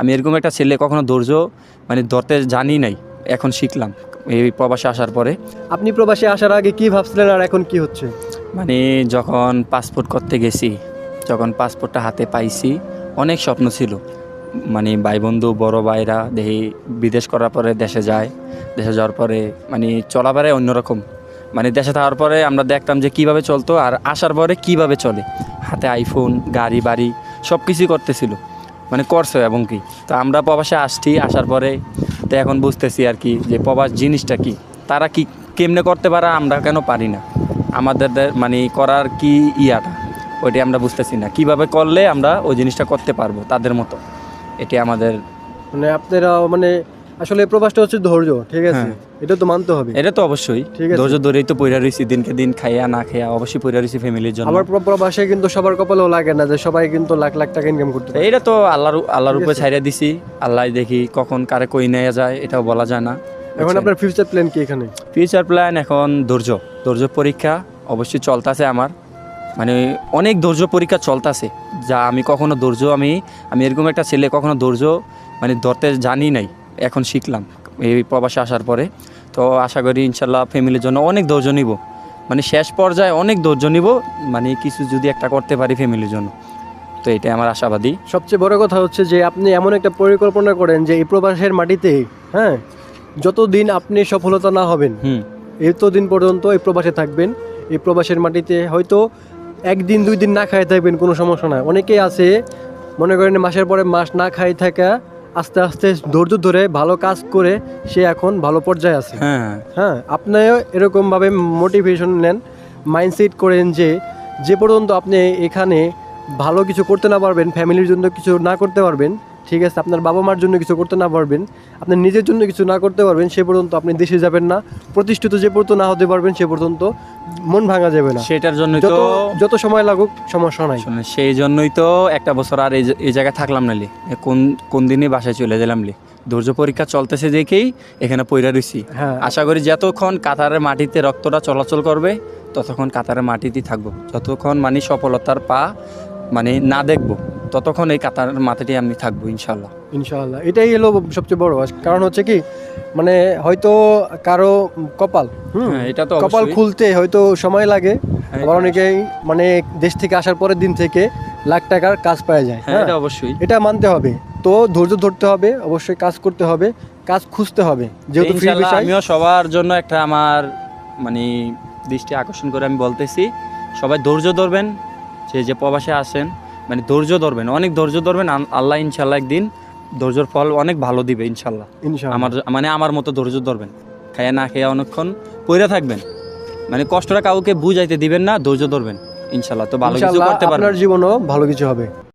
আমি এরকম একটা ছেলে কখনো ধৈর্য মানে ধরতে জানি নাই এখন শিখলাম এই প্রবাসে আসার পরে। আপনি প্রবাসে আসার আগে কি ভাবছিলেন আর এখন কি হচ্ছে? মানে যখন পাসপোর্ট করতে গেছি যখন পাসপোর্টটা হাতে পাইছি অনেক স্বপ্ন ছিল। মানে ভাই বন্ধু বড় ভাইরা দেখি বিদেশ করার পরে দেশে যায় দেশে যাওয়ার পরে মানে চলাবারে অন্যরকম। মানে দেশে থাকার পরে আমরা দেখতাম যে কীভাবে চলতো আর আসার পরে কীভাবে চলে। হাতে আইফোন গাড়ি বাড়ি সব কিছুই করতেছিল। মানে করছ এবং কি? তো আমরা প্রবাসে আসছি, আসার পরে তো এখন বুঝতেছি আর কি যে প্রবাস জিনিসটা কি? তারা কি কেমনে করতে পারে আমরা কেন পারি না? আমাদের মানে করার কি ইয়াটা? ওইটাই আমরা বুঝতেছি না। কীভাবে করলে আমরা ওই জিনিসটা করতে পারব তাদের মতো? এটি আমাদের মানে আপনারা মানে আসলে প্রবাসটা হচ্ছে ধৈর্য ঠিক আছে? হ্যাঁ। এটা তো মানতে হবে। এটা তো অবশ্যই। ঠিক আছে। ধৈর্য ধরেই তো পইরা রয়েছি দিনকে দিন খাইয়া না খাইয়া অবশ্যই পইরা রয়েছি ফ্যামিলির জন্য। আবার প্র- প্রবাসে কিন্তু সবার কপালেও লাগে না যে সবাই কিন্তু লাখ লাখ টাকা ইনকাম করতে পারে। এইটা তো আল্লাহর আল্লাহর উপরে। ছাইড়া দিছি। আল্লাহ দেখি কখন কারে কই নেওয়া যায় এটাও বলা যায় না। এখন আপনার ফিউচার প্ল্যান কি এখানে? ফিউচার প্ল্যান এখন ধৈর্য। ধৈর্য পরীক্ষা অবশ্যই চলতেছে আমার। মানে অনেক ধৈর্য পরীক্ষা চলতেছে। যা আমি কখনো ধৈর্য আমি আমি এরকম একটা ছেলে কখনো ধৈর্য মানে ধরতে জানি নাই। এখন শিখলাম এই প্রবাসে আসার পরে। তো আশা করি ইনশাল্লাহ ফ্যামিলির জন্য অনেক ধৈর্য নিব। মানে শেষ পর্যায়ে অনেক ধৈর্য নিব মানে কিছু যদি একটা করতে পারি ফ্যামিলির জন্য। তো এটাই আমার আশাবাদী। সবচেয়ে বড় কথা হচ্ছে যে আপনি এমন একটা পরিকল্পনা করেন যে এই প্রবাসের মাটিতে হ্যাঁ যতদিন আপনি সফলতা না হবেন হুম। এতদিন পর্যন্ত এই প্রবাসে থাকবেন। এই প্রবাসের মাটিতে হয়তো একদিন দুই দিন না খাই থাকবেন কোনো সমস্যা নাই। অনেকেই আছে মনে করেন মাসের পরে মাস না খাই থাকা আস্তে আস্তে ধৈর্য ধরে ভালো কাজ করে সে এখন ভালো পর্যায়ে আছে। হ্যাঁ। হ্যাঁ আপনিও এরকমভাবে মোটিভেশন নেন মাইন্ডসেট করেন যে যে পর্যন্ত আপনি এখানে ভালো কিছু করতে না পারবেন ফ্যামিলির জন্য কিছু না করতে পারবেন ঠিক আছে আপনার বাবা মার জন্য কিছু করতে না পারবেন আপনার নিজের জন্য কিছু না করতে পারবেন সে পর্যন্ত আপনি দেশে যাবেন না প্রতিষ্ঠিত যে পর্যন্ত না হতে পারবেন সে পর্যন্ত মন ভাঙা যাবে না। সেটার জন্যই যত তো যত সময় লাগুক সমস্যা নাই। সেই জন্যই তো একটা বছর আর এই জায়গায় থাকলাম না লি। কোন কোন দিনই বাসায় চলে গেলাম লি। ধৈর্য পরীক্ষা চলতেছে দেখেই এখানে পৈরা রইছি। হ্যাঁ। আশা করি যতক্ষণ কাতারের মাটিতে রক্তটা চলাচল করবে ততক্ষণ কাতারের মাটিতেই থাকব। যতক্ষণ মানে সফলতার পা মানে না দেখব। ততক্ষণ এই কাতারের মাটিতে আমি থাকব ইনশাল্লাহ ইনশাআল্লাহ। এটাই হলো সবচেয়ে বড় কারণ হচ্ছে কি মানে হয়তো কারও কপাল হ্যাঁ, এটা তো কপাল খুলতে হয়তো সময় লাগে। হ্যাঁ, আবার অনেকেই মানে দেশ থেকে আসার পরের দিন থেকে লাখ টাকার কাজ পাওয়া যায় হ্যাঁ হ্যাঁ? এটা অবশ্যই। এটা মানতে হবে। তো ধৈর্য ধরতে হবে অবশ্যই কাজ করতে হবে কাজ খুঁজতে হবে যেহেতু আমিও সবার জন্য একটা আমার মানে দৃষ্টি আকর্ষণ করে আমি বলতেছি সবাই ধৈর্য ধরবেন যে যে প্রবাসে আসেন। মানে ধৈর্য ধরবেন অনেক ধৈর্য ধরবেন আল্লাহ ইনশাল্লাহ একদিন ধৈর্যর ফল অনেক ভালো দিবে ইনশাল্লাহ আমার মানে আমার মতো ধৈর্য ধরবেন। খাইয়া না খেয়ে অনেকক্ষণ পইরা থাকবেন। মানে কষ্টটা কাউকে বুঝাইতে দিবেন না ধৈর্য ধরবেন ইনশাল্লাহ তো ভালো কিছু করতে পারবেন। আপনার জীবনও ভালো কিছু হবে।